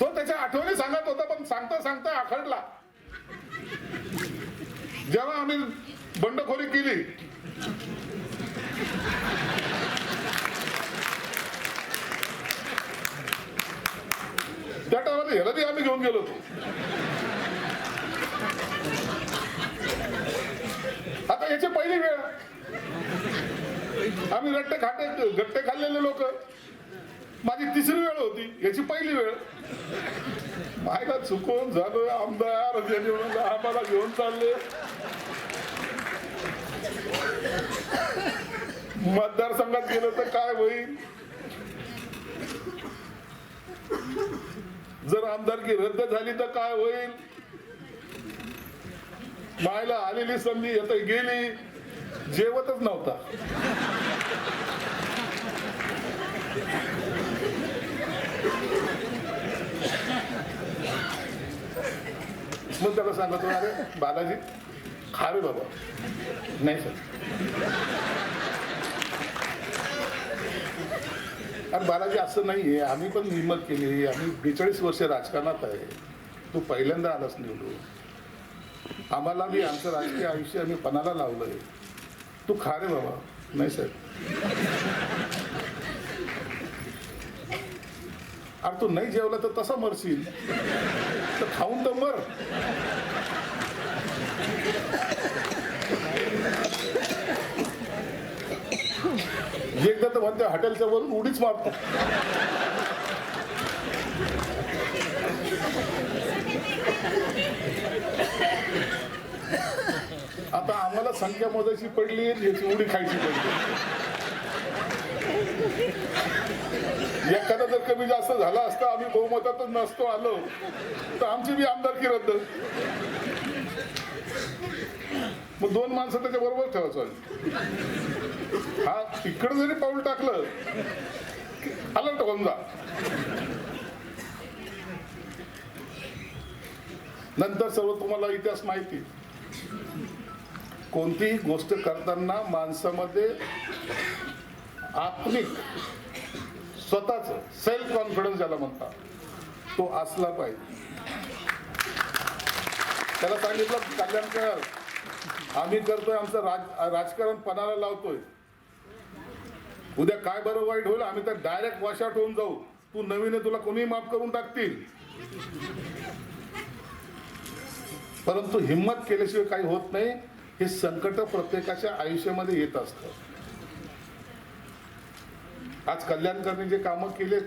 तो त्याच्या आठवणी सांगत होता पण सांगता सांगता आखडला. जेव्हा आम्ही बंडखोरी केली त्या टायमाला ह्याला आम्ही घेऊन गेलो होतो. आता याची पहिली वेळ. आम्ही रट्टे खाटे गट्टे खाल्लेले लोक. माझी तिसरी वेळ होती याची पहिली वेळ. मायला चुकून झालं आमदार आम्हाला घेऊन चालले. मतदारसंघात गेलं तर काय होईल? जर आमदारकी रद्द झाली तर काय होईल? मायला आलेली संधी आता गेली जेवतच नव्हता. मग त्याला सांगतो अरे बालाजी खा रे बाबा. नाही सर. अरे बालाजी असं नाही आहे आम्ही पण हिंमत केली. आम्ही बेचाळीस वर्ष राजकारणात आहे. तू पहिल्यांदा आलास निवडून. आम्हाला बी आमचं राजकीय आयुष्य आम्ही पणाला लावलंय. तू खा रे बाबा. नाही सर. अरे तू नाही जेवला तर तसा मरशील. तर खाऊन तर मर. एकदा तर म्हणते हॉटेलच्या वरून उडीच मारतो. आता आम्हाला संख्या मोजायची पडली याची उडी खायची पडली एखादा जर कमी जास्त झाला असता आम्ही बहुमतातच नसतो आलो. तर आमची बी आमदारकी रद्द. मग दोन माणसं त्याच्या बरोबर ठेवायचं हा इकडं जरी पाऊल टाकलं अलर्ट होऊन जा. नंतर सर्व तुम्हाला इतिहास माहिती. कोणतीही गोष्ट करताना माणसामध्ये आत्मिक स्वतःच सेल्फ कॉन्फिडन्स ज्याला म्हणतात तो असला पाहिजे. त्याला सांगितलं कल्याणकर आम्ही करतोय आमचं राज राजकारण पणाला लावतोय. उद्या काय बरं वाईट होईल आम्ही तर डायरेक्ट वॉशआउट होऊन जाऊ. तू नवीन तुला कोणी माफ करून टाकतील. परंतु हिंमत केल्याशिवाय काही होत नाही हे संकट प्रत्येकाच्या आयुष्यामध्ये येत असतं. आज कल्याणकरणी जे कामं केले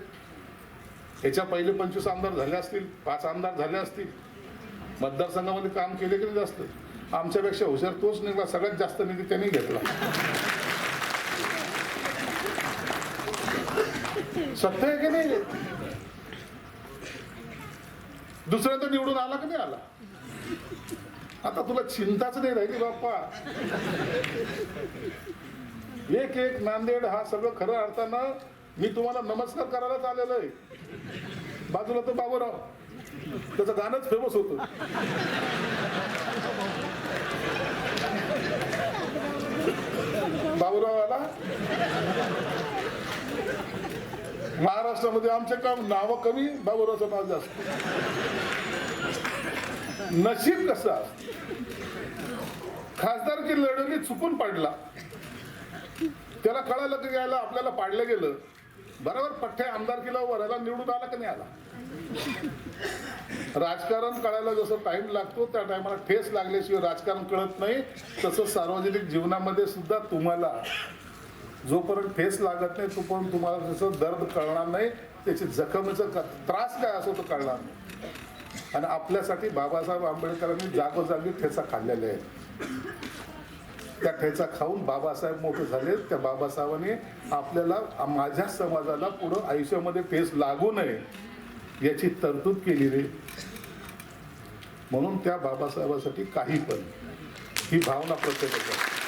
त्याच्या पहिले पंचवीस आमदार झाले असतील पाच आमदार झाले असतील. मतदारसंघामध्ये काम केले की नाही जास्त आमच्यापेक्षा हुशार तोच निघला सगळ्यात जास्त निधी त्यांनी घेतला. सत्य आहे की नाही? दुसऱ्यांदा निवडून आला की नाही आला? आता तुला चिंताच नाही राहिली बाप्पा. एक एक नांदेड हा सगळं खरं अर्थानं मी तुम्हाला नमस्कार करायलाच आलेलो आहे. बाजूला तर बाबूराव. त्याचं गाणंच फेमस होतं. बाबूराव आला. महाराष्ट्रामध्ये आमचे काम नाव कमी बाबूरावचं नाव जास्त. नशीब कसं असतं? खासदारकी लढवली चुकून पडला. त्याला कळालं की यायला आपल्याला पाडलं गेलं. बरोबर पठ्ठे आमदारकीला वरायला निवडून आला की नाही आला? राजकारण कळायला जसं टाइम लागतो त्या टायमाला ठेस लागल्याशिवाय राजकारण कळत नाही. तसं सार्वजनिक जीवनामध्ये सुद्धा तुम्हाला जोपर्यंत ठेस लागत नाही तोपर्यंत तुम्हाला त्याचं दर्द कळणार नाही. त्याची जखमेचा त्रास काय असो तो कळणार नाही. आणि आपल्यासाठी बाबासाहेब आंबेडकरांनी जागोजागी ठेचा खाल्लेल्या आहेत. त्या ठेचा खाऊन बाबासाहेब मोठे झाले. त्या बाबासाहेबांनी आपल्याला माझ्या समाजाला पुढं आयुष्यामध्ये ठेस लागू नये याची तरतूद केली रे. म्हणून त्या बाबासाहेबासाठी काही पण. ही भावना प्रत्येकाची आहे.